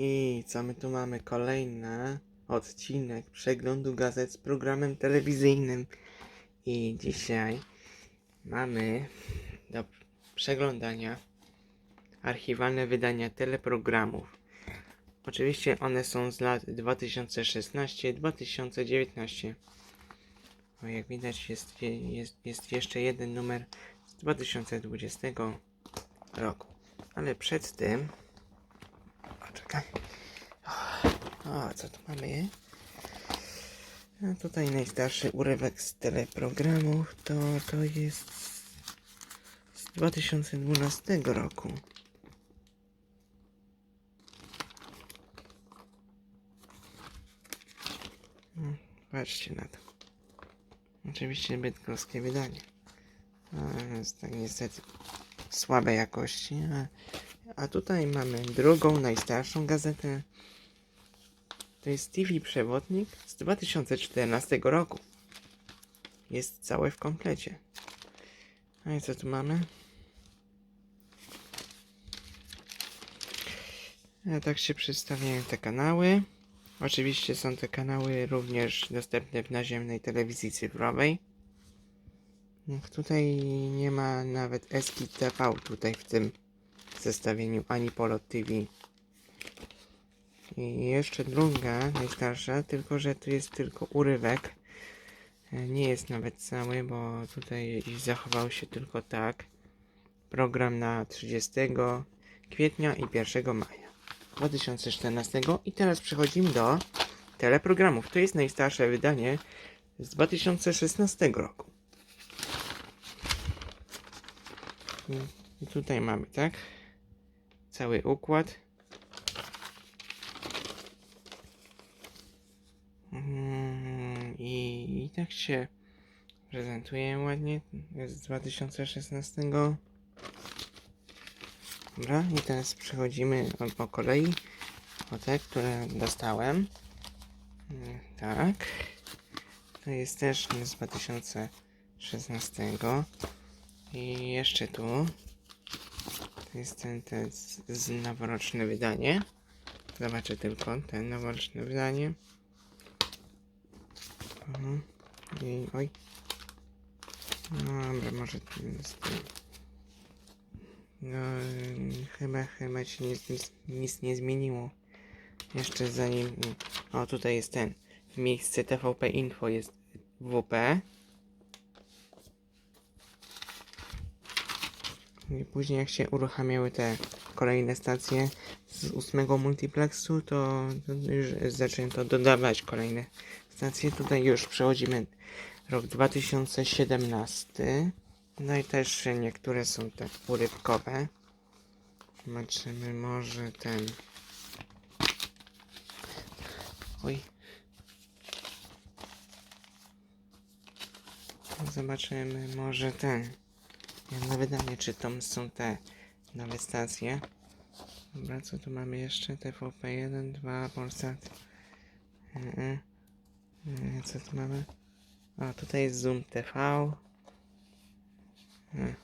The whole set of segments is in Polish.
I co my tu mamy? Kolejny odcinek przeglądu gazet z programem telewizyjnym. I dzisiaj mamy do przeglądania archiwalne wydania teleprogramów. Oczywiście one są z lat 2016-2019. O, jak widać jest, je- jest, jest jeszcze jeden numer z 2020 roku. Ale przed tym... Poczekaj. O, co tu mamy? A tutaj najstarszy urywek z teleprogramów to, to jest z 2012 roku. Mm, Patrzcie na to. Oczywiście bydgoskie wydanie. A, jest tak niestety słabej jakości. A, a tutaj mamy drugą, najstarszą gazetę. To jest TV Przewodnik z 2014 roku. Jest całe w komplecie. A i co tu mamy? A tak się przedstawiają te kanały. Oczywiście są te kanały również dostępne w naziemnej telewizji cyfrowej. No, Tutaj nie ma nawet Eski TV tutaj w tym zestawieniu, ani Polot TV. I jeszcze druga, najstarsza, tylko że tu jest tylko urywek. E, Nie jest nawet cały, bo tutaj zachował się tylko tak. Program na 30 kwietnia i 1 maja 2014. I teraz przechodzimy do teleprogramów. To jest najstarsze wydanie z 2016 roku. I tutaj mamy, tak? Cały układ. Mm, I, I tak się prezentuje ładnie. Jest z 2016. Dobra, i teraz przechodzimy po kolei o te, które dostałem. Mm, Tak. To jest też z 2016. I jeszcze tu. To jest ten, ten z, noworoczne wydanie. Zobaczę tylko ten noworoczne wydanie. Mhm. I, oj. No dobra, może ten z tym. No, chyba, chyba się nic, nic, nic nie zmieniło. Jeszcze zanim... O, tutaj jest ten. W miejsce TVP Info jest WP. I później jak się uruchamiały te kolejne stacje z ósmego multiplexu, to, już zaczęto dodawać kolejne stacje. Tutaj już przechodzimy rok 2017. No i też niektóre są te urywkowe. Zobaczymy może ten... Oj. Zobaczymy może ten... Ja na wydanie czy tam są te nowe stacje. Dobra, co tu mamy jeszcze? TVP 1, 2, Polsat. Mhm. E, Co tu mamy? O, tutaj jest Zoom TV. E.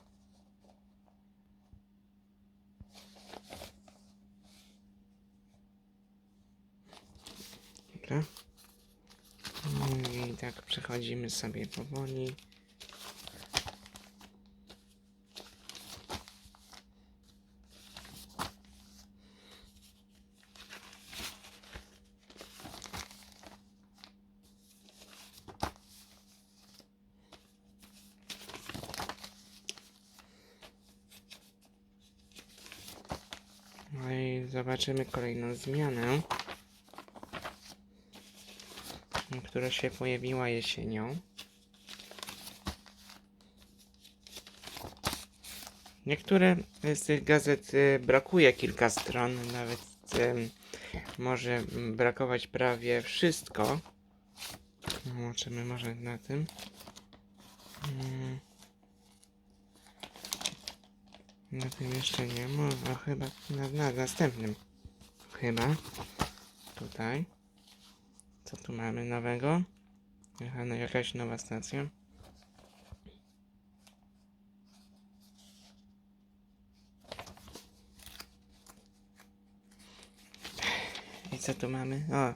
Dobra. Mm, I tak przechodzimy sobie powoli. No i zobaczymy kolejną zmianę, która się pojawiła jesienią. Niektóre z tych gazet y, brakuje kilka stron, nawet może brakować prawie wszystko. Zobaczymy może na tym. Mm. Na tym jeszcze nie ma, a chyba na, na następnym. Chyba. Tutaj. Co tu mamy nowego? Aha, no jakaś nowa stacja. I co tu mamy? O!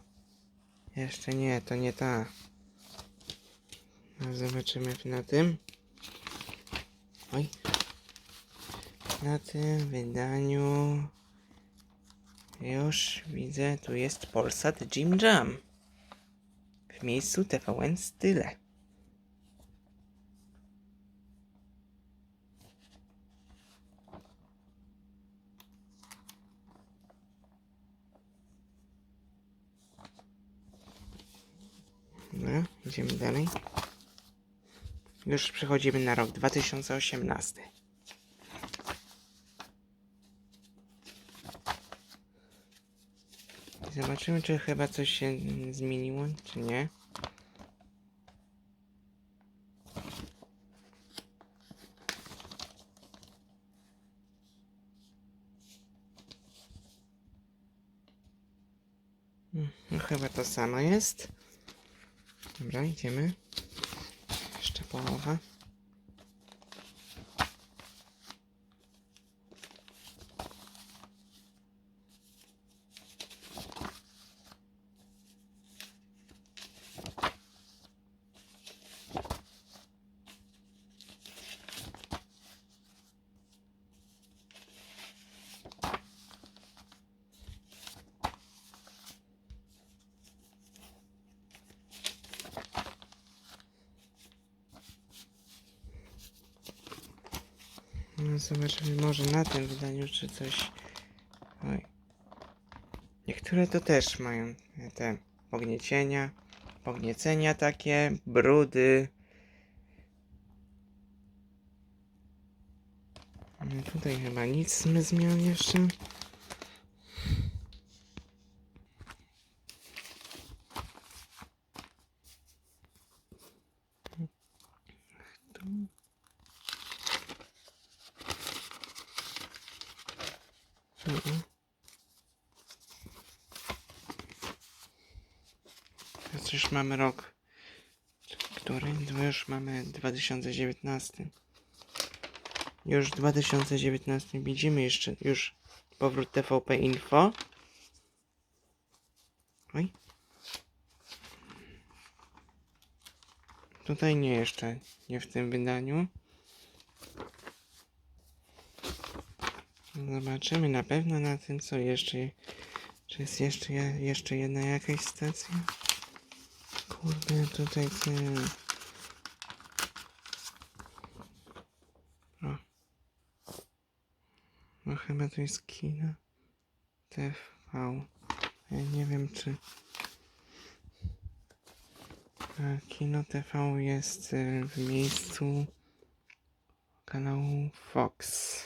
Jeszcze nie, to nie ta. No, zobaczymy na tym. Oj. Na tym wydaniu już widzę, tu jest Polsat Jim Jam. W miejscu TVN Style. Dobra, idziemy dalej. Już przechodzimy na rok 2018. Zobaczymy, czy chyba coś się zmieniło, czy nie. No chyba to samo jest. Dobra, idziemy. Jeszcze połowa. No, zobaczymy może na tym wydaniu, czy coś... Oj. Niektóre to też mają te pogniecienia, pogniecenia takie, brudy. No, tutaj chyba nic nie zmian jeszcze. Tu. Mhm. Teraz już mamy rok, który? Już mamy 2019. Już 2019 widzimy jeszcze już powrót TVP Info. Oj. Tutaj nie jeszcze, nie w tym wydaniu. Zobaczymy na pewno na tym, co jeszcze. Czy jest jeszcze, je- jeszcze jedna jakaś stacja? Kurde, tutaj ten. O. No chyba to jest kino. TV. Ja nie wiem, czy. Kino TV jest e, w miejscu kanału Fox.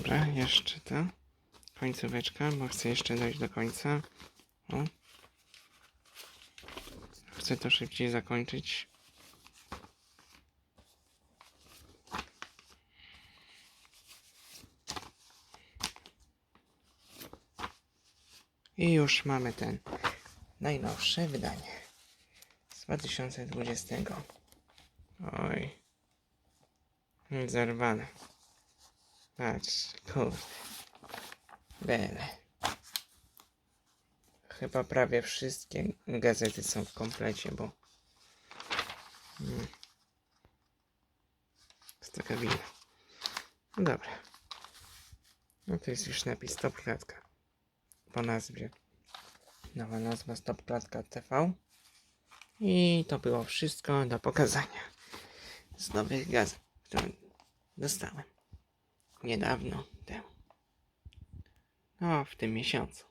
Dobra, jeszcze to. Końcóweczka, bo chcę jeszcze dojść do końca. O. Chcę to szybciej zakończyć. I już mamy ten najnowsze wydanie z 2020. Oj. Zerwane. Patrz, kurde. Bele. Chyba prawie wszystkie gazety są w komplecie, bo... Mm. Jest taka wina. No dobra. No to jest już napis Stop Klatka. Po nazwie. Nowa nazwa Stop Klatka TV. I to było wszystko do pokazania. Z nowych gazet, które dostałem niedawno temu. No, w tym miesiącu.